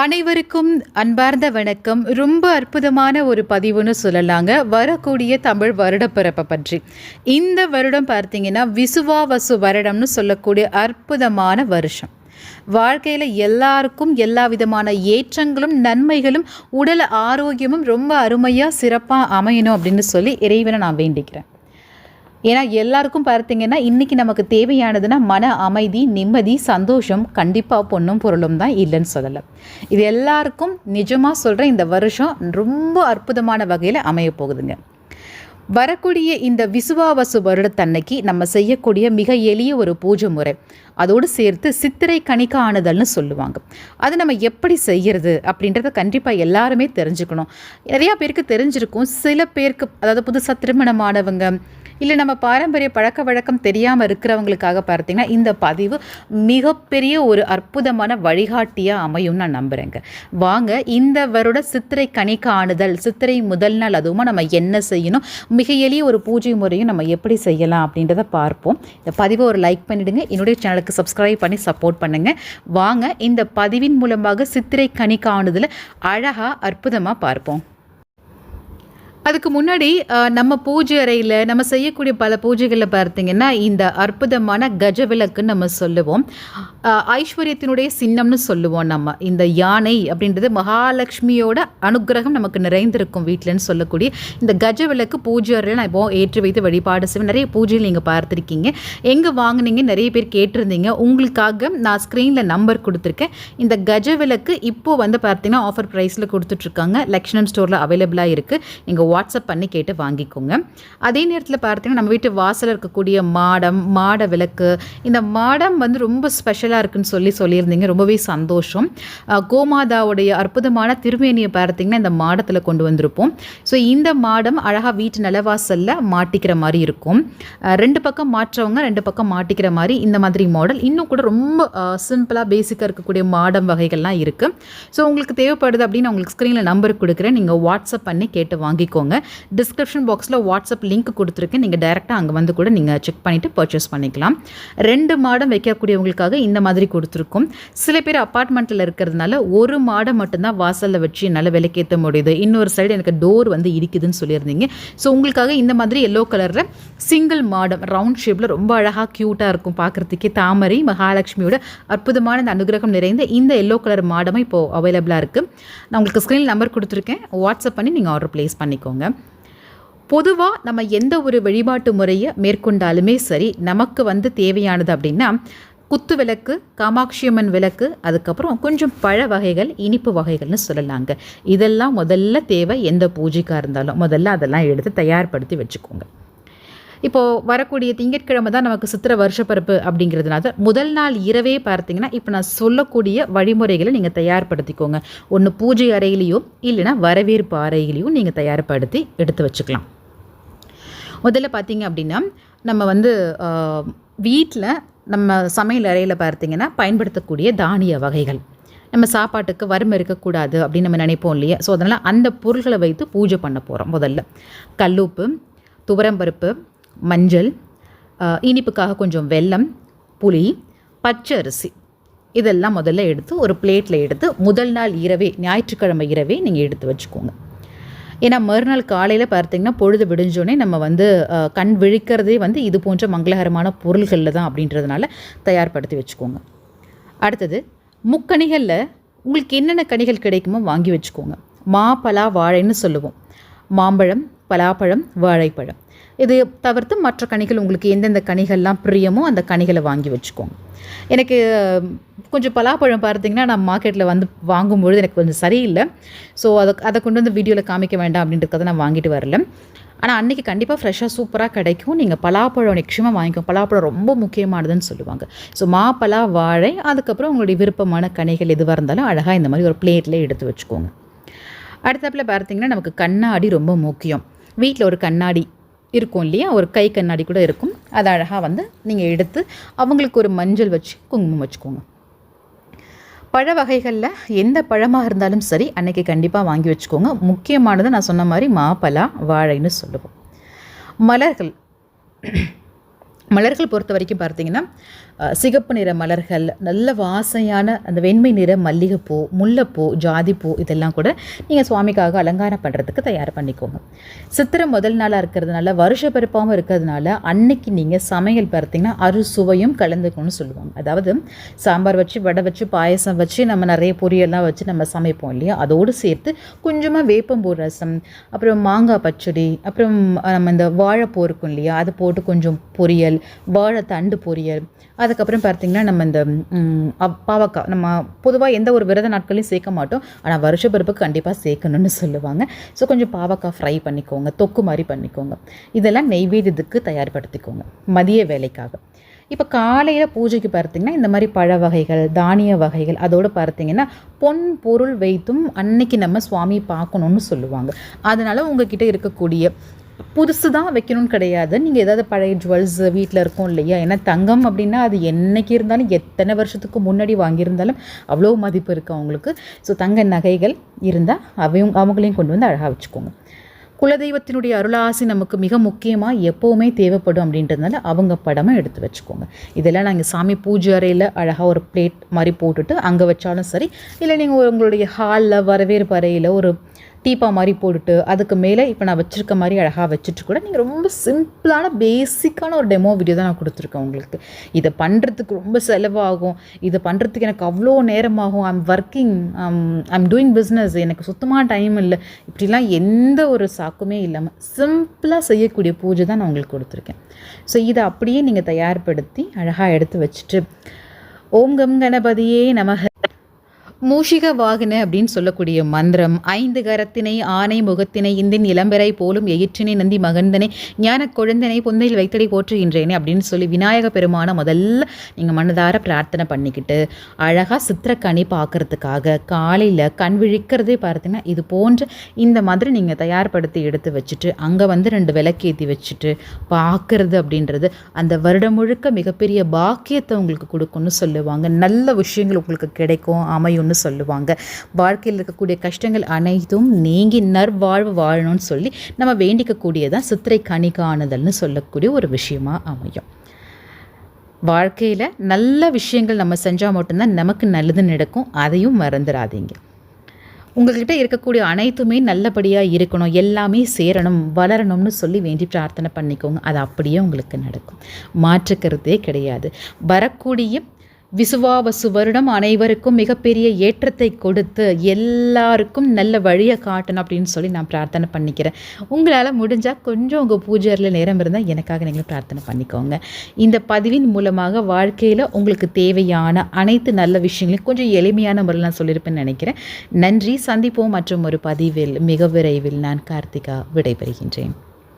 அனைவருக்கும் அன்பார்ந்த வணக்கம். ரொம்ப அற்புதமான ஒரு பதிவுன்னு சொல்லலாங்க. வரக்கூடிய தமிழ் வருடப்பிறப்பை பற்றி. இந்த வருடம் பார்த்தீங்கன்னா விசுவாவசு வருடம்னு சொல்லக்கூடிய அற்புதமான வருஷம். வாழ்க்கையில் எல்லாருக்கும் எல்லா விதமான ஏற்றங்களும் நன்மைகளும் உடல் ஆரோக்கியமும் ரொம்ப அருமையாக சிறப்பாக அமையணும் அப்படின்னு சொல்லி இறைவனை நான் வேண்டிக்கிறேன். ஏன்னா எல்லாருக்கும் பார்த்தீங்கன்னா இன்றைக்கி நமக்கு தேவையானதுன்னா மன அமைதி நிம்மதி சந்தோஷம் கண்டிப்பாக பொண்ணும் பொருளும் தான் இல்லைன்னு சொல்லலை. இது எல்லாருக்கும் நிஜமாக சொல்கிற இந்த வருஷம் ரொம்ப அற்புதமான வகையில் அமைய போகுதுங்க. வரக்கூடிய இந்த விசுவாவசு வருடத்தன்னைக்கு நம்ம செய்யக்கூடிய மிக எளிய ஒரு பூஜை முறை. அதோடு சேர்த்து சித்திரை கணிக்க ஆணுதல்னு சொல்லுவாங்க. அது நம்ம எப்படி செய்கிறது அப்படின்றத கண்டிப்பாக எல்லாருமே தெரிஞ்சுக்கணும். நிறையா பேருக்கு தெரிஞ்சிருக்கும். சில பேருக்கு அதாவது புதுசாக திருமணமானவங்க இல்லை நம்ம பாரம்பரிய பழக்க வழக்கம் தெரியாமல் இருக்கிறவங்களுக்காக பார்த்தீங்கன்னா இந்த பதிவு மிகப்பெரிய ஒரு அற்புதமான வழிகாட்டியாக அமையும் நான் நம்புகிறேங்க வாங்க இந்த வருட சித்திரை கனி காணுதல் சித்திரை முதல் நாள் அதுவுமா நம்ம என்ன செய்யணும் மிக எளிய ஒரு பூஜை முறையும் நம்ம எப்படி செய்யலாம் அப்படின்றத பார்ப்போம். இந்த பதிவை ஒரு லைக் பண்ணிவிடுங்க என்னுடைய சேனலுக்கு சப்ஸ்கிரைப் பண்ணி சப்போர்ட் பண்ணுங்கள் வாங்க இந்த பதிவின் மூலமாக சித்திரை கனி காணுதலை அழகாக அற்புதமாக பார்ப்போம். அதுக்கு முன்னாடி நம்ம பூஜை அறையில் நம்ம செய்யக்கூடிய பல பூஜைகளில் பார்த்தீங்கன்னா இந்த அற்புதமான கஜ விளக்குன்னு நம்ம சொல்லுவோம். ஐஸ்வர்யத்தினுடைய சின்னம்னு சொல்லுவோம் நம்ம. இந்த யானை அப்படின்றது மகாலட்சுமியோட அனுக்கிரகம் நமக்கு நிறைந்திருக்கும் வீட்டிலன்னு சொல்லக்கூடிய இந்த கஜ விளக்கு பூஜை அறையில் நான் இப்போ ஏற்றி வைத்து வழிபாடு செய்வேன். நிறைய பூஜைகள் நீங்கள் பார்த்துருக்கீங்க. எங்கே வாங்குனீங்க? நிறைய பேர் கேட்டிருந்தீங்க. உங்களுக்காக நான் ஸ்க்ரீனில் நம்பர் கொடுத்துருக்கேன். இந்த கஜ விளக்கு இப்போது வந்து பார்த்தீங்கன்னா ஆஃபர் ப்ரைஸில் கொடுத்துட்ருக்காங்க. லக்ஷ்மணம் ஸ்டோரில் அவைலபிளாக இருக்குது நீங்கள் வாட்ஸ்அப் பண்ணி கேட்டு வாங்கிக்கோங்க. அதே நேரத்தில் பார்த்தீங்கன்னா நம்ம வீட்டு வாசலில் இருக்கக்கூடிய மாடம் மாட விளக்கு இந்த மாடம் வந்து ரொம்ப ஸ்பெஷலாக இருக்குன்னு சொல்லி சொல்லியிருந்தீங்க. ரொம்பவே சந்தோஷம். கோமாதாவுடைய அற்புதமான திருமேனியை பார்த்தீங்கன்னா இந்த மாடத்தில் கொண்டு வந்திருப்போம். ஸோ இந்த மாடம் அழகாக வீட்டு நிலவாசலில் மாட்டிக்கிற மாதிரி இருக்கும். ரெண்டு பக்கம் மாற்றவங்க ரெண்டு பக்கம் மாட்டிக்கிற மாதிரி இந்த மாதிரி மாடல். இன்னும் கூட ரொம்ப சிம்பிளாக பேசிக்காக இருக்கக்கூடிய மாடம் வகைகள்லாம் இருக்குது ஸோ உங்களுக்கு தேவைப்படுது அப்படின்னு உங்களுக்கு ஸ்க்ரீனில் நம்பர் கொடுக்குறேன். நீங்கள் வாட்ஸ்அப் பண்ணி கேட்டு வாங்கிக்கோங்க. டிஸ்கிரிப்ஷன் பாக்ஸில் வாட்ஸ்அப் லிங்க் கொடுத்துருக்கேன் நீங்கள் டைரெக்டாக அங்கே வந்து கூட நீங்கள் செக் பண்ணிவிட்டு பர்ச்சேஸ் பண்ணிக்கலாம். ரெண்டு மாடம் வைக்கக்கூடியவங்களுக்காக இந்த மாதிரி கொடுத்துருக்கோம். சில பேர் அப்பார்ட்மெண்ட்டில் இருக்கிறதுனால ஒரு மாடம் மட்டும்தான் வாசலில் வச்சு என்னால் விலைக்கேற்ற முடியுது. இன்னொரு சைடு எனக்கு டோர் வந்து இருக்குதுன்னு சொல்லியிருந்தீங்க. ஸோ உங்களுக்காக இந்த மாதிரி எல்லோ கலரில் சிங்கிள் மாடம் ரவுண்ட் ஷேப்பில் ரொம்ப அழகாக க்யூட்டாக இருக்கும் பார்க்குறதுக்கே தாமரை மகாலட்சுமியோட அற்புதமான இந்த அனுகிரகம் நிறைந்த இந்த எல்லோ கலர் மாடமும் இப்போது அவைலபிளாக இருக்குது நான் உங்களுக்கு ஸ்க்ரீன் நம்பர் கொடுத்துருக்கேன். வாட்ஸ்அப் பண்ணி நீங்கள் ஆர்டர் ப்ளேஸ் பண்ணிக்கோங்க. பொதுவாக நம்ம எந்த ஒரு வழிபாட்டு முறையை மேற்கொண்டாலுமே சரி நமக்கு வந்து தேவையானது அப்படின்னா குத்து விளக்கு காமாட்சியம்மன் விளக்கு அதுக்கப்புறம் கொஞ்சம் பழ வகைகள் இனிப்பு வகைகள்னு சொல்லலாங்க. இதெல்லாம் முதல்ல தேவை எந்த பூஜைக்காக இருந்தாலும். முதல்ல அதெல்லாம் எடுத்து தயார்படுத்தி வச்சுக்கோங்க. இப்போது வரக்கூடிய திங்கட்கிழமை தான் நமக்கு சித்திர வருஷப்பரப்பு அப்படிங்கிறதுனால. முதல் நாள் இரவே பார்த்தீங்கன்னா இப்போ நான் சொல்லக்கூடிய வழிமுறைகளை நீங்கள் தயார்படுத்திக்கோங்க. ஒன்று பூஜை அறையிலையோ இல்லைன்னா வரவேற்பு அறையிலையும் நீங்கள் தயார்படுத்தி எடுத்து வச்சுக்கலாம். முதல்ல பார்த்தீங்க அப்படின்னா நம்ம வந்து வீட்டில் நம்ம சமையல் அறையில் பார்த்தீங்கன்னா பயன்படுத்தக்கூடிய தானிய வகைகள். நம்ம சாப்பாட்டுக்கு வறுமை இருக்கக்கூடாது அப்படின்னு நம்ம நினைப்போம் இல்லையா? ஸோ அதனால் அந்த பொருள்களை வைத்து பூஜை பண்ண போகிறோம் முதல்ல. கல்லுப்பு துவரம்பருப்பு மஞ்சள் இனிப்புக்காக கொஞ்சம் வெல்லம் புளி பச்சை அரிசி. இதெல்லாம் முதல்ல எடுத்து ஒரு பிளேட்டில் எடுத்து முதல் நாள் இரவே ஞாயிற்றுக்கிழமை இரவே நீங்கள் எடுத்து வச்சுக்கோங்க. ஏன்னா மறுநாள் காலையில் பார்த்தீங்கன்னா பொழுது விடிஞ்சோடனே நம்ம வந்து கண் விழிக்கிறதே வந்து இது போன்ற மங்களகரமான பொருள்களில் தான் அப்படின்றதுனால தயார்படுத்தி வச்சுக்கோங்க. அடுத்தது முக்கணிகளில் உங்களுக்கு என்னென்ன கனிகள் கிடைக்குமோ வாங்கி வச்சுக்கோங்க. மாப்பலா வாழைன்னு சொல்லுவோம். மாம்பழம் பலாப்பழம் வாழைப்பழம். இது தவிர்த்து மற்ற கனிகள் உங்களுக்கு எந்தெந்த கனிகள்லாம் பிரியமோ அந்த கனிகளை வாங்கி வச்சுக்கோங்க. எனக்கு கொஞ்சம் பலாப்பழம் பார்த்தீங்கன்னா நான் மார்க்கெட்டில் வந்து வாங்கும்பொழுது எனக்கு கொஞ்சம் சரியில்லை. ஸோ அதை அதை கொண்டு வந்து வீடியோவில் காமிக்க வேண்டாம் அப்படின்றத நான் வாங்கிட்டு வரல. ஆனால் அன்றைக்கி கண்டிப்பாக ஃப்ரெஷ்ஷாக சூப்பராக கிடைக்கும். நீங்கள் பலாப்பழம் நிச்சயமாக வாங்கிக்கோங்க. பலாப்பழம் ரொம்ப முக்கியமானதுன்னு சொல்லுவாங்க. ஸோ மாப்பலா வாழை அதுக்கப்புறம் உங்களுடைய விருப்பமான கனிகள் எதுவாக இருந்தாலும் அழகாக இந்த மாதிரி ஒரு பிளேட்டில் எடுத்து வச்சுக்கோங்க. அடுத்தப்பில் பார்த்தீங்கன்னா நமக்கு கண்ணாடி ரொம்ப முக்கியம். வீட்டில் ஒரு கண்ணாடி இருக்கும் இல்லையா? ஒரு கை கண்ணாடி கூட இருக்கும். அதை அழகாக வந்து நீங்கள் எடுத்து அவங்களுக்கு ஒரு மஞ்சள் வச்சு குங்குமம் வச்சுக்கோங்க. பழ வகைகளில் எந்த பழமாக இருந்தாலும் சரி அன்றைக்கி கண்டிப்பாக வாங்கி வச்சுக்கோங்க. முக்கியமானது நான் சொன்ன மாதிரி மாப்பழா வாழைன்னு சொல்லுவோம். மலர்கள் மலர்கள் பொறுத்த வரைக்கும் பார்த்தீங்கன்னா சிகப்பு நிற மலர்கள் நல்ல வாசையான அந்த வெண்மை நிற மல்லிகைப்பூ முல்லைப்பூ ஜாதிப்பூ இதெல்லாம் கூட நீங்கள் சுவாமிக்காக அலங்காரம் பண்ணுறதுக்கு தயார் பண்ணிக்கோங்க. சித்திரை முதல் நாளாக இருக்கிறதுனால வருஷ பிறப்பாகவும் இருக்கிறதுனால அன்னைக்கு நீங்கள் சமையல் பார்த்தீங்கன்னா அறுசுவையும் கலந்துக்கணும்னு சொல்லுவாங்க. அதாவது சாம்பார் வச்சு வடை வச்சு பாயசம் வச்சு நம்ம நிறைய பொரியெல்லாம் வச்சு நம்ம சமைப்போம் இல்லையா? அதோடு சேர்த்து கொஞ்சமாக வேப்பம்பூ ரசம் அப்புறம் மாங்காய் பச்சடி அப்புறம் நம்ம இந்த வாழைப்பூ இருக்கும் இல்லையா? அது போட்டு கொஞ்சம் பொரியல் வாழைத்தண்டு பொரியல். அதுக்கப்புறம் பார்த்திங்கன்னா நம்ம இந்த அப்- பாவக்காய் நம்ம பொதுவாக எந்த ஒரு விரத நாட்களையும் சேர்க்க மாட்டோம். ஆனால் வருஷ பிறப்புக்கு கண்டிப்பாக சேர்க்கணும்னு சொல்லுவாங்க. ஸோ கொஞ்சம் பாவக்காய் ஃப்ரை பண்ணிக்கோங்க தொக்கு மாதிரி பண்ணிக்கோங்க. இதெல்லாம் நெய்வேதியத்துக்கு தயார்படுத்திக்கோங்க மதிய வேலைக்காக. இப்போ காலையில் பூஜைக்கு பார்த்தீங்கன்னா இந்த மாதிரி பழ வகைகள் தானிய வகைகள் அதோடு பார்த்தீங்கன்னா பொன் பொருள் வைத்தும் அன்னைக்கு நம்ம சுவாமி பார்க்கணுன்னு சொல்லுவாங்க. அதனால் உங்ககிட்ட இருக்கக்கூடிய புதுசு தான் வைக்கணும்னு கிடையாது. நீங்கள் ஏதாவது பழைய ஜுவல்ஸ் வீட்டில் இருக்கும் இல்லையா? ஏன்னா தங்கம் அப்படின்னா அது என்னைக்கு இருந்தாலும் எத்தனை வருஷத்துக்கு முன்னாடி வாங்கியிருந்தாலும் அவ்வளோ மதிப்பு இருக்குது அவங்களுக்கு. ஸோ தங்க நகைகள் இருந்தால் அவையும் அவங்களையும் கொண்டு வந்து அழகாக வச்சுக்கோங்க. குலதெய்வத்தினுடைய அருளாசி நமக்கு மிக முக்கியமாக எப்போவுமே தேவைப்படும் அப்படின்றதுனால அவங்க படமும் எடுத்து வச்சுக்கோங்க. இதெல்லாம் நாங்கள் சாமி பூஜை அறையில் அழகாக ஒரு பிளேட் மாதிரி போட்டுட்டு அங்கே வச்சாலும் சரி இல்லை நீங்கள் உங்களுடைய ஹாலில் வரவேற்பு அறையில் ஒரு டீப்பா மாதிரி போட்டுட்டு அதுக்கு மேலே இப்போ நான் வச்சுருக்க மாதிரி அழகாக வச்சுட்டு கூட நீங்கள் ரொம்ப சிம்பிளான பேசிக்கான ஒரு டெமோ வீடியோ தான் நான் கொடுத்துருக்கேன் உங்களுக்கு. இதை பண்ணுறதுக்கு ரொம்ப செலவாகும். இதை பண்ணுறதுக்கு எனக்கு அவ்வளோ நேரமாகும். I'm working I'm doing business எனக்கு சுத்தமாக டைம் இல்லை. இப்படிலாம் எந்த ஒரு சாக்குமே இல்லாமல் சிம்பிளாக செய்யக்கூடிய பூஜை தான் நான் உங்களுக்கு கொடுத்துருக்கேன். ஸோ இதை அப்படியே நீங்கள் தயார்படுத்தி அழகாக எடுத்து வச்சுட்டு ஓம் கம் கணபதியே நமக. மூஷிக வாகன அப்படின்னு சொல்லக்கூடிய மந்திரம் ஐந்து கரத்தினை ஆனை முகத்தினை இந்தின் இளம்பெறை போலும் எயிற்றினை நந்தி மகந்தனை ஞான குழந்தனை பொந்தையில் வைத்தடி போற்றுகின்றேனே அப்படின்னு சொல்லி விநாயக பெருமான முதல்ல நீங்கள் மனதார பிரார்த்தனை பண்ணிக்கிட்டு அழகாக சித்திரக்கனி பார்க்குறதுக்காக காலையில் கண் விழிக்கிறதே பார்த்தீங்கன்னா இது போன்ற இந்த மாதிரி நீங்கள் தயார்படுத்தி எடுத்து வச்சுட்டு அங்கே வந்து ரெண்டு விளக்கேற்றி வச்சுட்டு பார்க்கறது அப்படின்றது அந்த வருடம் முழுக்க மிகப்பெரிய பாக்கியத்தை உங்களுக்கு கொடுக்கும்னு சொல்லுவாங்க. நல்ல விஷயங்கள் உங்களுக்கு கிடைக்கும் அமையும். வாழணும்னு சொல்லுவாங்க. வாழ்க்கையில் இருக்கக்கூடிய கஷ்டங்கள் அனைத்தும் நீங்கி நற்வாழ்வு வாழணும்னு சொல்லி நம்ம வேண்டிக்கக்கூடியதான் சித்திரை கனி சொல்லக்கூடிய ஒரு விஷயமா அமையும். வாழ்க்கையில் நல்ல விஷயங்கள் நம்ம செஞ்சால் மட்டும்தான் நமக்கு நல்லது நடக்கும். அதையும் மறந்துடாதீங்க உங்கள்கிட்ட இருக்கக்கூடிய அனைத்துமே நல்லபடியாக இருக்கணும். எல்லாமே சேரணும் வளரணும்னு சொல்லி வேண்டி பிரார்த்தனை பண்ணிக்கோங்க. அது அப்படியே உங்களுக்கு நடக்கும். மாற்றுக்கிறதே கிடையாது. வரக்கூடிய விசுவாவசு வருடம் அனைவருக்கும் மிகப்பெரிய ஏற்றத்தை கொடுத்து எல்லாருக்கும் நல்ல வழியை காட்டணும் அப்படின்னு சொல்லி நான் பிரார்த்தனை பண்ணிக்கிறேன். உங்களால் முடிஞ்சால் கொஞ்சம் உங்கள் பூஜையில் நேரம் இருந்தால் எனக்காக நீங்கள் பிரார்த்தனை பண்ணிக்கோங்க. இந்த பதிவின் மூலமாக வாழ்க்கையில் உங்களுக்கு தேவையான அனைத்து நல்ல விஷயங்களையும் கொஞ்சம் எளிமையான முறையில் நான் சொல்லியிருப்பேன்னு நினைக்கிறேன். நன்றி. சந்திப்போம் மற்றும் ஒரு பதிவில் மிக விரைவில் நான் கார்த்திகா விடைபெறுகின்றேன்.